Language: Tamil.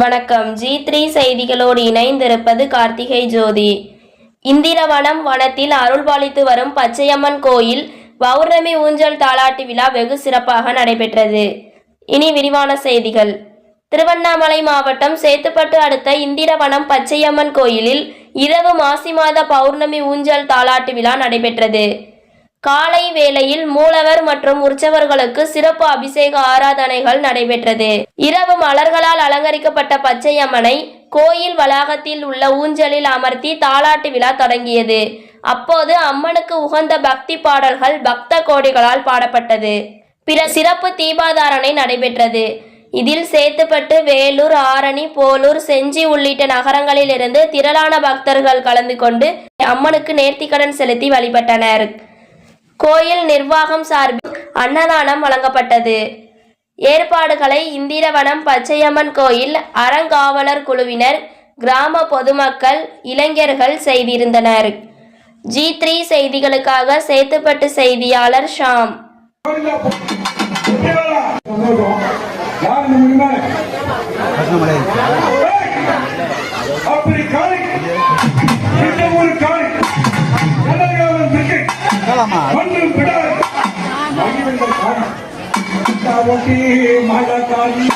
வணக்கம். ஜி த்ரீ செய்திகளோடு இணைந்திருப்பது கார்த்திகை ஜோதி. இந்திரவனம் வனத்தில் அருள்பாலித்து வரும் பச்சையம்மன் கோயில் பௌர்ணமி ஊஞ்சல் தாலாட்டு விழா வெகு சிறப்பாக நடைபெற்றது. இனி விரிவான செய்திகள். திருவண்ணாமலை மாவட்டம் சேத்துப்பட்டு அடுத்த இந்திரவனம் பச்சையம்மன் கோயிலில் இரவு மாசி மாத பௌர்ணமி ஊஞ்சல் தாலாட்டு விழா நடைபெற்றது. காலை வேளையில் மூலவர் மற்றும் உற்சவர்களுக்கு சிறப்பு அபிஷேக ஆராதனைகள் நடைபெற்றது. இரவு மலர்களால் அலங்கரிக்கப்பட்ட பச்சையம்மனை கோயில் வளாகத்தில் உள்ள ஊஞ்சலில் அமர்த்தி தாலாட்டு விழா தொடங்கியது. அப்போது அம்மனுக்கு உகந்த பக்தி பாடல்கள் பக்த கோடிகளால் பாடப்பட்டது. பிற சிறப்பு தீபாதாரணை நடைபெற்றது. இதில் சேத்துப்பட்டு வேலூர் ஆரணி போலூர் செஞ்சி உள்ளிட்ட நகரங்களிலிருந்து திரளான பக்தர்கள் கலந்து கொண்டு அம்மனுக்கு நேர்த்திக்கடன் செலுத்தி வழிபட்டனர். கோயில் நிர்வாகம் சார்பில் அன்னதானம் வழங்கப்பட்டது. ஏற்பாடுகளை இந்திரவனம் பச்சையம்மன் கோயில் அறங்காவலர் குழுவினர் கிராம பொதுமக்கள் இளைஞர்கள் செய்திருந்தனர். ஜி த்ரீ செய்திகளுக்காக சேத்துப்பட்டு செய்தியாளர் ஷாம். அப்படி கிரிக்கெட் ஒன்றும் மகிழ்ந்த மழை காளி